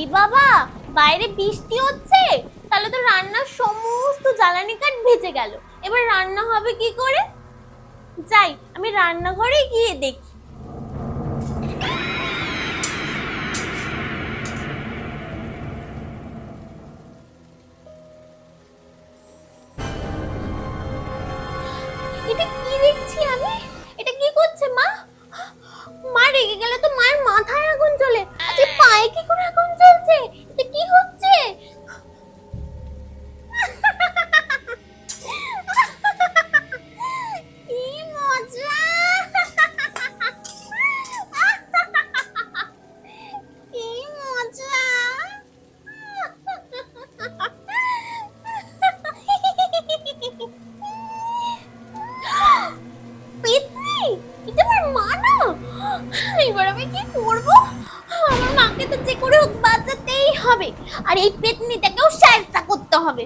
ই বাবা, বাইরে বৃষ্টি হচ্ছে? তাহলে তো রান্নার সমস্ত জ্বালানি কাঠ ভেজে গেল। এবার রান্না হবে কি করে? যাই, আমি রান্নাঘরে গিয়ে দেখি। এটা কি দেখছি আমি? এটা কি করছে মা? মা রেগে গেলে তো মায়ের মাথায় আগুন জ্বলে। আচ্ছা পায়ে কি করে এটা আমার মা না? এবার আমি কি করব? আমার মাকে তো যে করে হোক বাঁচাতেই হবে। আর এই পেতনিটাকেও সাহায্য করতে হবে।